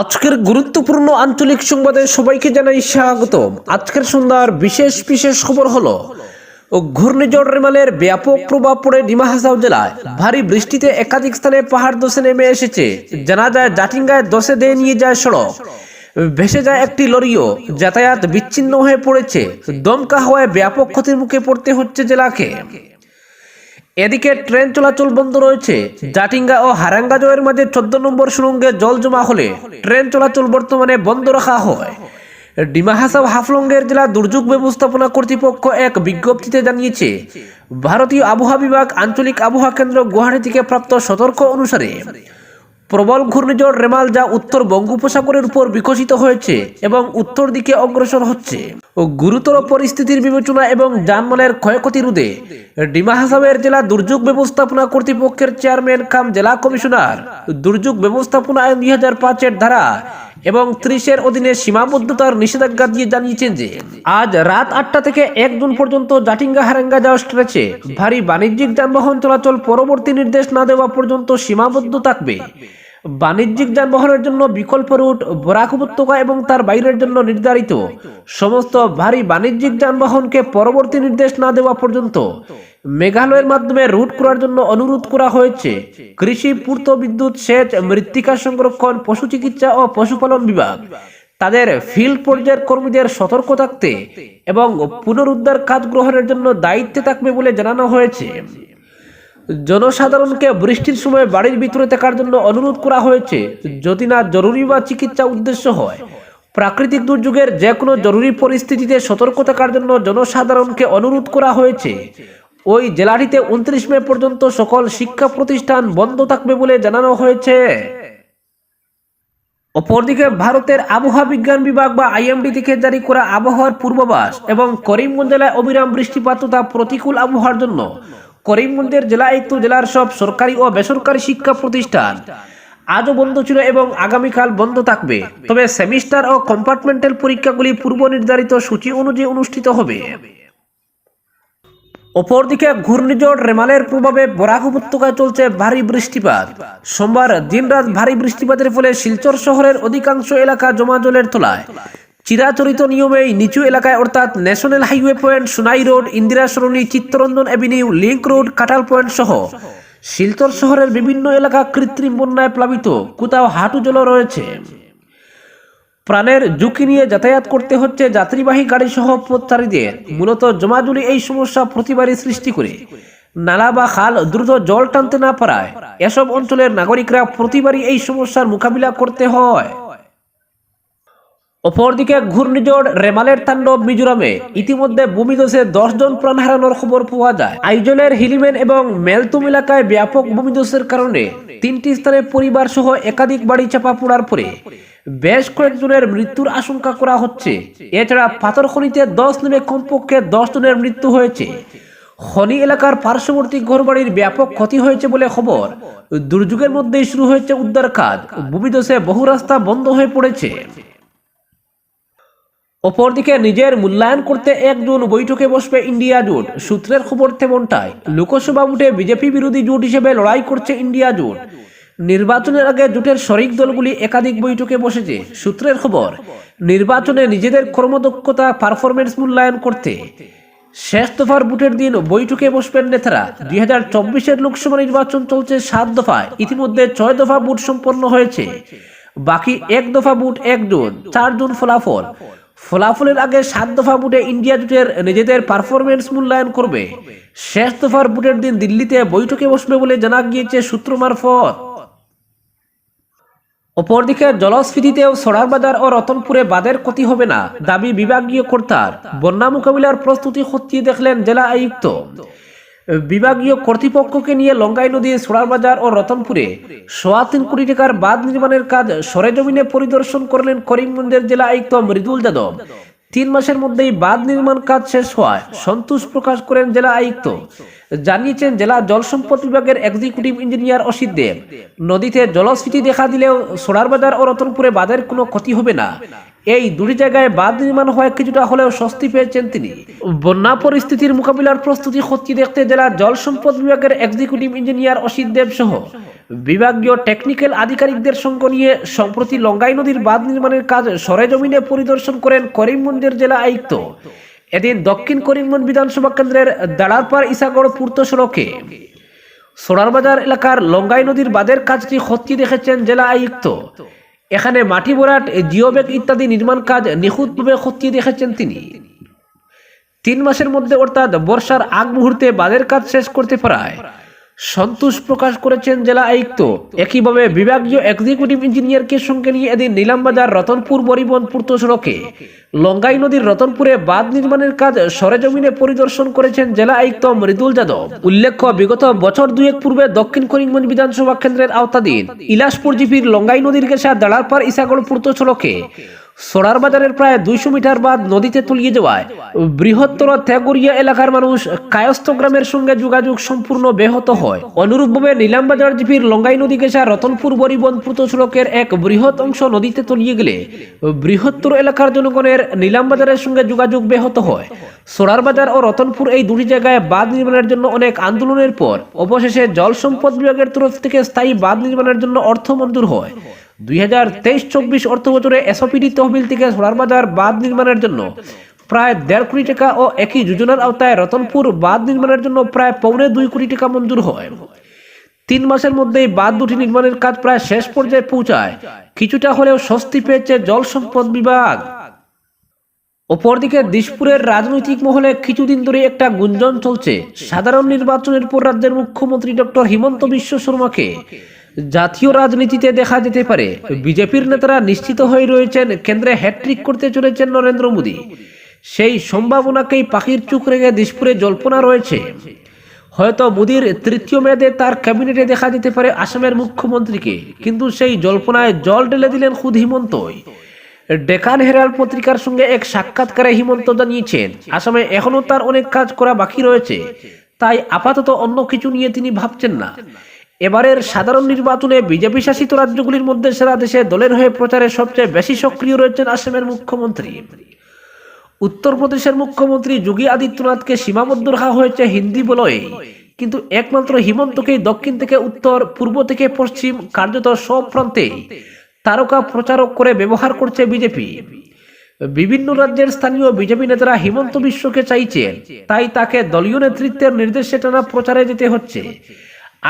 আজকের গুরুত্বপূর্ণ আঞ্চলিক সংবাদে সবাইকে জানাই স্বাগতম। আজকের সন্ধ্যার বিশেষ বিশেষ খবর হলো, ঘূর্ণিঝড় রেমালের ব্যাপক প্রভাব পড়ে ডিমা হাসাও জেলায়। ভারী বৃষ্টিতে একাধিক স্থানে পাহাড় দোষে নেমে এসেছে। জানা যায় জাটিঙ্গায় দোষে দিয়ে নিয়ে যায় সড়ক। ভেসে যায় একটি লরিও, যাতায়াত বিচ্ছিন্ন হয়ে পড়েছে। দমকা হওয়ায় ব্যাপক ক্ষতির মুখে পড়তে হচ্ছে জেলাকে। এদিকে ট্রেন চলাচল বন্ধ রয়েছে। জাটিঙ্গা ও হারাঙ্গাজয়ের মাঝে চোদ্দ নম্বর সুরঙ্গে জল জমা হলে ট্রেন চলাচল বর্তমানে বন্ধ রাখা হয়। ডিমা হাসাও হাফলংয়ের জেলা দুর্যোগ ব্যবস্থাপনা কর্তৃপক্ষ এক বিজ্ঞপ্তিতে জানিয়েছে ভারতীয় আবহাওয়া বিভাগ আঞ্চলিক আবহাওয়া কেন্দ্র গুয়াহাটি থেকে প্রাপ্ত সতর্ক অনুসারে প্রবল ঘূর্ণিঝড় রেমাল যা উত্তর বঙ্গোপসাগরের উপর বিকশিত হয়েছে এবং উত্তর দিকে অগ্রসর হচ্ছে। ও গুরুতর পরিস্থিতির বিবেচনা এবং যানমালের ক্ষয়ক্ষতি রোধে ডিমা হাসাবের জেলা দুর্যোগ ব্যবস্থাপনা কর্তৃপক্ষের চেয়ারম্যান কাম জেলা কমিশনার দুর্যোগ ব্যবস্থাপনা আইন দুই হাজার পাঁচের ধারা এবং ত্রিশের অধীনে সীমাবদ্ধতার নিষেধাজ্ঞা দিয়ে জানিয়েছেন যে আজ রাত আটটা থেকে এক জুন পর্যন্ত জাটিঙ্গা হারাঙ্গা যাওয়া স্ট্রেচে ভারী বাণিজ্যিক যানবাহন চলাচল পরবর্তী নির্দেশ না দেওয়া পর্যন্ত সীমাবদ্ধ থাকবে। বাণিজ্যিক যানবাহনের জন্য বিকল্প রুট, বরাক উপত্যকা এবং তার বাইরের জন্য নির্ধারিত। সমস্ত ভারী বাণিজ্যিক যানবাহনকে পরবর্তী নির্দেশ না দেওয়া পর্যন্ত মেঘালয়ের মাধ্যমে রুট করার জন্য অনুরোধ করা হয়েছে। কৃষি, পূর্ত বিদ্যুৎ, সেচ, মৃত্তিকা সংরক্ষণ পশু চিকিৎসা ও পশুপালন বিভাগ। তাদের ফিল্ড পর্যায়ের কর্মীদের সতর্ক থাকতে এবং পুনরুদ্ধার কাজ গ্রহণের জন্য দায়িত্বে থাকবে বলে জানানো হয়েছে। জনসাধারণকে বৃষ্টির সময় বাড়ির ভিতরে থাকার জন্য অনুরোধ করা হয়েছে। যদি না জরুরি বা চিকিৎসা উদ্দেশ্য হয়, প্রাকৃতিক দুর্যোগের যে কোনো জরুরি পরিস্থিতিতে সতর্ক থাকার জন্য জনসাধারণকে অনুরোধ করা হয়েছে। ওই জেলাটিতে উনত্রিশ মে পর্যন্ত সকল শিক্ষা প্রতিষ্ঠান বন্ধ থাকবে বলে জানানো হয়েছে। অপরদিকে ভারতের আবহাওয়া বিজ্ঞান বিভাগ বা আইএমডি থেকে জারি করা আবহাওয়ার পূর্বাভাস এবং করিমগঞ্জ জেলায় অবিরাম বৃষ্টিপাত তথা প্রতিকূল আবহাওয়ার জন্য করিমগঞ্জের জেলা আয়ুক্ত জেলার সব সরকারি ও বেসরকারি শিক্ষা প্রতিষ্ঠান। আজও বন্ধ ছিল এবং আগামীকাল বন্ধ থাকবে। তবে সেমিস্টার ও কম্পার্টমেন্টাল পরীক্ষাগুলি পূর্ব নির্ধারিত সূচি অনুযায়ী অনুষ্ঠিত হবে। অপরদিকে ঘূর্ণিঝড় রেমালের প্রভাবে বরাক উপত্যকায় চলছে ভারী বৃষ্টিপাত। সোমবার দিনরাত ভারী বৃষ্টিপাতের ফলে শিলচর শহরের অধিকাংশ এলাকা জমা জলের তলায়। চিরাচরিত নিয়মেই নিচু এলাকায় অর্থাৎ national highway point Sonai road, Indira সরণি, Chittaranjan avenue, link road Katal point সহ। শিলচর শহরের বিভিন্ন এলাকা কৃত্রিম বন্যায় প্লাবিত। কোথাও হাঁটু জল রয়েছে। প্রাণের ঝুঁকি নিয়ে যাতায়াত করতে হচ্ছে যাত্রীবাহী গাড়ি সহ পথচারীদের। মূলত জমাজুলি এই সমস্যা প্রতিবারই সৃষ্টি করে। নালা বা খাল দ্রুত জল টানতে না পারায় এসব অঞ্চলের নাগরিকরা প্রতিবারই এই সমস্যার মোকাবিলা করতে হয়। অপরদিকে ঘূর্ণিঝড় রেমালের তাণ্ডব মিজোরামে। ইতিমধ্যে ভূমিধসে দশ জন প্রাণ হারানোর খবর পাওয়া যায়। আইজলের হিলিমেন এবং মেলতুম এলাকায় ব্যাপক ভূমিধসের কারণে তিনটি স্থানে পরিবার সহ একাধিক বাড়ি চাপা পড়ার পরে বেশ কয়েকজনের মৃত্যুর আশঙ্কা করা হচ্ছে। এছাড়া পাথরখনিতে দশ নেমে কমপক্ষে দশ জনের মৃত্যু হয়েছে। খনি এলাকার পার্শ্ববর্তী ঘরবাড়ির ব্যাপক ক্ষতি হয়েছে বলে খবর। দুর্যোগের মধ্যেই শুরু হয়েছে উদ্ধার কাজ। ভূমিধসে বহু রাস্তা বন্ধ হয়ে পড়েছে। অপরদিকে নিজের মূল্যায়ন করতে একজন বৈঠকে বসবে ইন্ডিয়া জোট। সূত্রের খবর তেমনটাই। লোকসভা ভোটে বিজেপি বিরোধী জোট হিসেবে লড়াই করছে ইন্ডিয়া জোট। নির্বাচনের আগে জোটের শরিক দলগুলি একাধিক বৈঠকে বসেছে। সূত্রের খবর, নির্বাচনে নিজেদের কর্মদক্ষতা, পারফরমেন্স মূল্যায়ন করতে। শেষ দফার ভোটের দিন বৈঠকে বসবেন নেতারা। দুই হাজার চব্বিশের লোকসভা নির্বাচন চলছে সাত দফায়। ইতিমধ্যে ছয় দফা ভোট সম্পন্ন হয়েছে। বাকি এক দফা ভোট এক জুন চার জুন ফলাফল। ফলাফলের আগে সাত দফা বুটে ইন্ডিয়া জুটের নিজেদের পারফরমেন্স মূল্যায়ন করবে। শেষ দফার বুটের দিন দিল্লিতে বৈঠকে বসবে বলে জানা গিয়েছে সূত্র মারফত। অপরদিকে জলস্ফীতিতেও বাজার ও রতনপুরে বাদের ক্ষতি হবে না, দাবি বিভাগীয় কর্তার। বন্যা মোকাবিলার প্রস্তুতি খতিয়ে দেখলেন জেলা আয়ুক্ত। বিভাগীয় কর্তৃপক্ষকে নিয়ে লঙ্গাই নদী সোড়ার বাজার ও রতনপুরে সোয়া তিন কোটি টাকার বাঁধ নির্মাণের কাজ সরেজমিনে পরিদর্শন করলেন করিমগঞ্জের জেলা আয়ুক্ত মৃদুল যাদব। তিন মাসের মধ্যেই বাঁধ নির্মাণ কাজ শেষ হওয়ায় সন্তোষ প্রকাশ করেন জেলা আয়ুক্ত। জানিয়েছেন জেলা জল সম্পদ বিভাগের এক্সিকিউটিভ ইঞ্জিনিয়ার অসিত দেব। নদীতে জলস্ফীতি দেখা দিলেও সোনার বাজার ও রতনপুরে বাঁধের কোনো ক্ষতি হবে না। এই দুটি জায়গায় বাঁধ নির্মাণ হওয়ায় কিছুটা হলেও স্বস্তি পেয়েছেন তিনি। বন্যা পরিস্থিতির মোকাবিলার প্রস্তুতি খতিয়ে দেখতে জেলা জল সম্পদ বিভাগের এক্সিকিউটিভ ইঞ্জিনিয়ার অসিত দেব সহ। বিভাগীয় টেকনিক্যাল আধিকারিকদের সঙ্গ নিয়ে সম্প্রতি লঙ্গাই নদীর বাঁধ নির্মাণের কাজ সরেজমিনে পরিদর্শন করেন করিমগঞ্জের জেলা আয়ুক্ত। এদিন দক্ষিণ করিমগঞ্জ বিধানসভা কেন্দ্রের দাঁড়ারপাড় ইসাগড় পূর্ত সড়কে। সোনারবাজার এলাকার লঙ্গাই নদীর বাঁধের কাজটি খতিয়ে দেখেছেন জেলা আয়ুক্ত? এখানে মাটি ভরাট জিওব্যাগ ইত্যাদি নির্মাণ কাজ নিখুঁতভাবে খতিয়ে দেখেছেন তিনি। তিন মাসের মধ্যে অর্থাৎ বর্ষার আগ মুহূর্তে বাঁধের কাজ শেষ করতে পারায়। সন্তোষ প্রকাশ করেছেন জেলা আয়ুক্ত। একইভাবে বিভাগীয় এক্সিকিউটিভ ইঞ্জিনিয়ারকে সঙ্গে নিয়ে এদিন নীলামবাজার রতনপুর বরিবন পূর্ত সড়কে লঙ্গাই নদীর রতনপুরে বাঁধ নির্মাণের কাজ সরেজমিনে পরিদর্শন করেছেন জেলা আয়ুক্ত মৃদুল যাদব। উল্লেখ্য, বিগত বছর দুয়েক পূর্বে দক্ষিণ করিমগঞ্জ বিধানসভা কেন্দ্রের আওতাধীন। ইলাসপুর জিপির লঙ্গাই নদীর গেসা দাঁড়ারপাড় ইসাগড় পূর্ত সড়কে সোনার বাজারের প্রায় দুইশো মিটার বাদ নদীতে তলিয়ে যাওয়ায় বৃহত্তর ত্যাগুরিয়া এলাকার মানুষ কায়স্থ গ্রামের সঙ্গে যোগাযোগ সম্পূর্ণ ব্যাহত হয়। অনুরূপভাবে নিলামবাজার জিপির লঙ্গাই নদী গেছা রতনপুর বরিবনপুত সড়কের এক বৃহৎ অংশ নদীতে তলিয়ে গেলে বৃহত্তর এলাকার জনগণের নীলামবাজারের সঙ্গে যোগাযোগ ব্যাহত হয়। সোনার বাজার ও রতনপুর এই দুটি জায়গায় বাঁধ নির্মাণের জন্য অনেক আন্দোলনের পর অবশেষে জল সম্পদ বিভাগের তরফ থেকে স্থায়ী বাঁধ নির্মাণের জন্য অর্থ মঞ্জুর হয়। দুই হাজার তেইশ চব্বিশ অর্থ বছরে তহবিল থেকে সোনারবাজার বাঁধ নির্মাণের জন্য প্রায় দেড় কোটি টাকা ও একই যোজনার আওতায় রতনপুর বাঁধ নির্মাণের জন্য প্রায় পৌনে দুই কোটি টাকা মঞ্জুর হয়। তিন মাসের মধ্যেই বাঁধ দুটি নির্মাণের কাজ প্রায় শেষ পর্যায়ে পৌঁছায়। কিছুটা হলেও স্বস্তি পেয়েছে জল সম্পদ বিভাগ। অপরদিকে দিশপুরের রাজনৈতিক মহলে কিছুদিন ধরে একটা গুঞ্জন চলছে। সাধারণ নির্বাচনের পর রাজ্যের মুখ্যমন্ত্রী ডক্টর হিমন্ত বিশ্ব শর্মাকে। জাতীয় রাজনীতিতে দেখা যেতে পারে। বিজেপির নেতারা নিশ্চিত হয়ে রয়েছেন, কেন্দ্রে হ্যাট্রিক করতে চলেছেন নরেন্দ্র মোদী। সেই সম্ভাবনাকেই পাখির চুক রেখে দিশপুরে জল্পনা রয়েছে। হয়তো মোদীর তৃতীয় মেয়াদে তার ক্যাবিনেটে দেখা যেতে পারে আসামের মুখ্যমন্ত্রীকে। কিন্তু সেই জল্পনায় জল ঢেলে দিলেন খুদ হিমন্তই। ডেকান হেরাল পত্রিকার সঙ্গে এক সাক্ষাৎকারে হিমন্ত জানিয়েছেন, আসামে এখনও তার অনেক কাজ করা বাকি রয়েছে। তাই আপাতত অন্য কিছু নিয়ে তিনি ভাবছেন না। এবারের সাধারণ নির্বাচনে বিজেপি শাসিত রাজ্যগুলির মধ্যে সারা দেশে দলের হয়ে প্রচারে সবচেয়ে বেশি সক্রিয় রয়েছেন আসামের মুখ্যমন্ত্রী। উত্তরপ্রদেশের মুখ্যমন্ত্রী যোগী আদিত্যনাথকে সীমাবদ্ধ রাখা হয়েছে হিন্দি বলয়ে। কিন্তু একমাত্র হিমন্তকেই দক্ষিণ থেকে উত্তর, পূর্ব থেকে পশ্চিম কার্যত সব প্রান্তে তারকা প্রচারক করে ব্যবহার করছে বিজেপি। বিভিন্ন রাজ্যের স্থানীয় বিজেপি নেতারা হিমন্ত বিশ্বকে চাইছেন তাই তাকে দলীয় নেতৃত্বের নির্দেশে টানা প্রচারে যেতে হচ্ছে।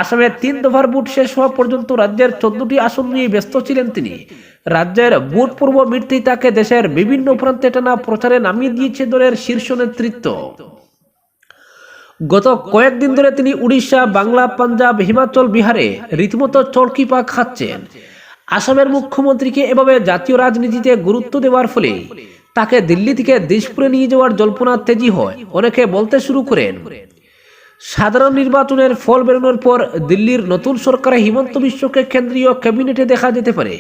আসামে তিন দফার ভোট শেষ হওয়া পর্যন্ত রাজ্যের চোদ্দটি আসন নিয়ে ব্যস্ত ছিলেন তিনি। রাজ্যের ভোট পূর্ব মিটতেই তাকে দেশের বিভিন্ন প্রান্তে টানা প্রচারে নামিয়ে দিয়েছে দলের শীর্ষ নেতৃত্ব। গত কয়েকদিন ধরে তিনি উড়িষ্যা, বাংলা, পাঞ্জাব, হিমাচল, বিহারে রীতিমতো চরকি পাক খাচ্ছেন। আসামের মুখ্যমন্ত্রীকে এভাবে জাতীয় রাজনীতিতে গুরুত্ব দেওয়ার ফলে তাকে দিল্লি থেকে দিশপুরে নিয়ে যাওয়ার জল্পনা তেজি হয়, অনেকে বলতে শুরু করেন। সাধারণ নির্বাচনের ফল বেরোনোর পর দিল্লির নতুন সরকারে হিমন্ত বিশ্বকে কেন্দ্রীয় ক্যাবিনেটে দেখা যেতে পারে।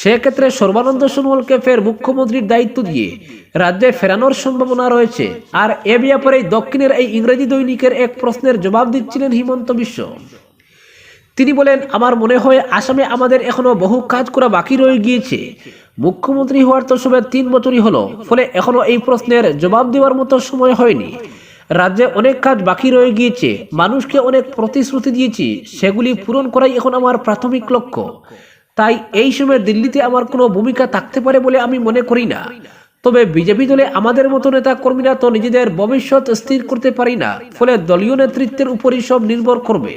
সেক্ষেত্রে সর্বানন্দ সোনোয়ালকে ফের মুখ্যমন্ত্রীর দায়িত্ব দিয়ে রাজ্যে ফেরানোর সম্ভাবনা রয়েছে। আর এ ব্যাপারে দক্ষিণের এই ইংরেজি দৈনিকের এক প্রশ্নের জবাব দিচ্ছিলেন হিমন্ত বিশ্ব। তিনি বলেন, আমার মনে হয় আসামে আমাদের এখনও বহু কাজ করা বাকি রয়ে গিয়েছে। মুখ্যমন্ত্রী হওয়ার তো সবে তিন বছরই হলো, ফলে এখনও এই প্রশ্নের জবাব দেওয়ার মতো সময় হয়নি। রাজ্যে অনেক কাজ বাকি রয়ে গিয়েছে। মানুষকে অনেক প্রতিশ্রুতি দিয়েছি। সেগুলি পূরণ করাই এখন আমার প্রাথমিক লক্ষ্য। তাই এই সময় দিল্লিতে আমার কোনো ভূমিকা থাকতে পারে বলে আমি মনে করি না। তবে বিজেপি দলে আমাদের মতো নেতা কর্মীরা তো নিজেদের ভবিষ্যৎ স্থির করতে পারি না। ফলে দলীয় নেতৃত্বের উপরই সব নির্ভর করবে।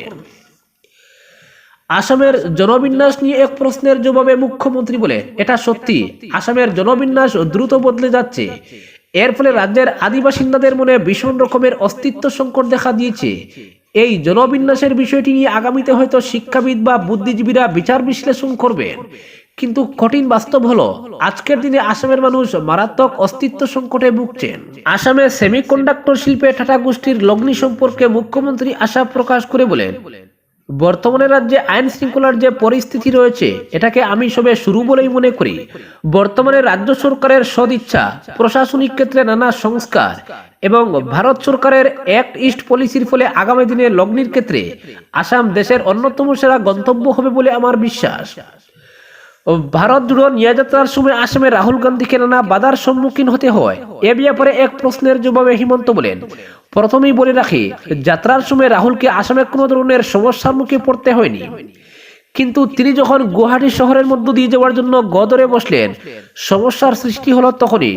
আসামের জনবিন্যাস নিয়ে এক প্রশ্নের জবাবে মুখ্যমন্ত্রী বলে, এটা সত্যি। আসামের জনবিন্যাস দ্রুত বদলে যাচ্ছে। এর ফলে রাজ্যের আদিবাসিন্দাদের মনে ভীষণ রকমের অস্তিত্ব সংকট দেখা দিয়েছে। এই জনবিন্যাসের বিষয়টি নিয়ে আগামীতে হয়তো শিক্ষাবিদ বা বুদ্ধিজীবীরা বিচার বিশ্লেষণ করবেন। কিন্তু কঠিন বাস্তব হলো, আজকের দিনে আসামের মানুষ মারাত্মক অস্তিত্ব সংকটে ভুগছেন। আসামে সেমিকন্ডাক্টর শিল্পে টাটা গোষ্ঠীর লগ্নি সম্পর্কে মুখ্যমন্ত্রী আশা প্রকাশ করে বলেন বর্তমানে রাজ্যে আইন শৃঙ্খলার যে পরিস্থিতি রয়েছে, এটাকে আমি সবে শুরু বলেই মনে করি। বর্তমানে রাজ্য সরকারের সদিচ্ছা, প্রশাসনিক ক্ষেত্রে নানা সংস্কার এবং ভারত সরকারের অ্যাক্ট ইস্ট পলিসির ফলে আগামী দিনে লগ্নির ক্ষেত্রে আসাম দেশের অন্যতম সেরা গন্তব্য হবে বলে আমার বিশ্বাস। ভারত জুড়ো নিয়াযাত্রার সময় আসামে রাহুল গান্ধীকে নানা বাধার সম্মুখীন হতে হয়। এ ব্যাপারে এক প্রশ্নের জবাবে হিমন্ত বলেন, প্রথমেই বলে রাখি, যাত্রার সময় রাহুলকে আসামে কোনো ধরনের সমস্যার মুখে পড়তে হয়নি। কিন্তু তিনি যখন গুয়াহাটি শহরের মধ্য দিয়ে যাওয়ার জন্য গদরে বসলেন, সমস্যার সৃষ্টি হলো তখনই।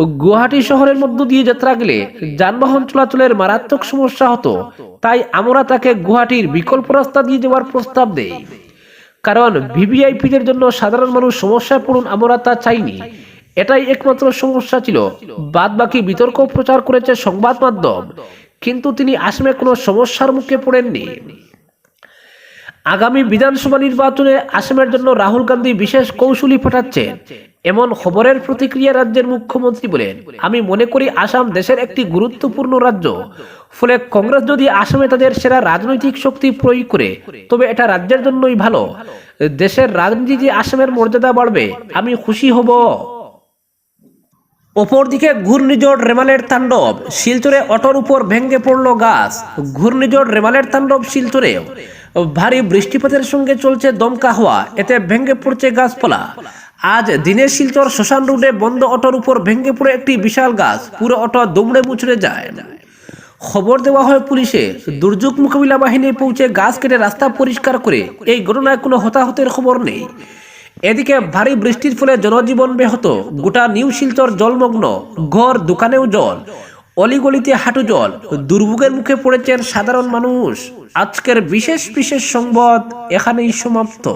গুয়াহাটি শহরের মধ্য দিয়ে যাত্রা গেলে যানবাহন চলাচলের মারাত্মক সমস্যা হতো। তাই আমরা তাকে গুয়াহাটির বিকল্প রাস্তা দিয়ে যাওয়ার প্রস্তাব দেই। কারণ ভিভিআইপিদের জন্য সাধারণ মানুষ সমস্যায় পড়ুন আমরা তা চাইনি। এটাই একমাত্র সমস্যা ছিল। বাদ বাকি বিতর্ক প্রচার করেছে সংবাদ মাধ্যম। কিন্তু তিনি আসামে কোনো সমস্যার মুখে পড়েননি। আগামী বিধানসভা নির্বাচনে আসামের জন্য রাহুল গান্ধী বিশেষ কৌশলী পাঠাচ্ছেন। এমন খবরের প্রতিক্রিয়া রাজ্যের মুখ্যমন্ত্রী বলেন, আমি মনে করি আসাম দেশের একটি গুরুত্বপূর্ণ রাজ্য। ফলে কংগ্রেস যদি আসামে তাদের সেরা রাজনৈতিক শক্তি প্রয়োগ করে, তবে এটা রাজ্যের জন্যই ভালো। দেশের রাজনীতি যে আসামের মর্যাদা বাড়বে, আমি খুশি হব। অপরদিকে ঘূর্ণিঝড় রেমালের তাণ্ডব, শিলচরে অটোর উপর ভেঙে পড়ল গাছ। ঘূর্ণিঝড় রেমালের তাণ্ডব শিলচরে। ভারী বৃষ্টিপাতের সঙ্গে চলছে দমকা হওয়া, এতে ভেঙে পড়ছে গাছপালা। আজ দিনের শিলচর শ্মশান রোডে বন্ধ অটোর উপর ভেঙে পড়ে একটি বিশাল গাছ। পুরো অটো দুমড়ে মুচড়ে যায়। খবর দেওয়া হয় পুলিশে, দুর্যোগ মোকাবিলা বাহিনী পৌঁছে গাছ কেটে রাস্তা পরিষ্কার করে এই ঘটনায় কোনো হতাহতের খবর নেই। এদিকে ভারী বৃষ্টির ফলে জনজীবন ব্যাহত। গোটা নিউ শিলচর জলমগ্ন, ঘর দোকানেও জল, অলিগলিতে হাঁটু জল, দুর্ভোগের মুখে পড়েছেন সাধারণ মানুষ। আজকের বিশেষ বিশেষ সংবাদ এখানেই সমাপ্ত।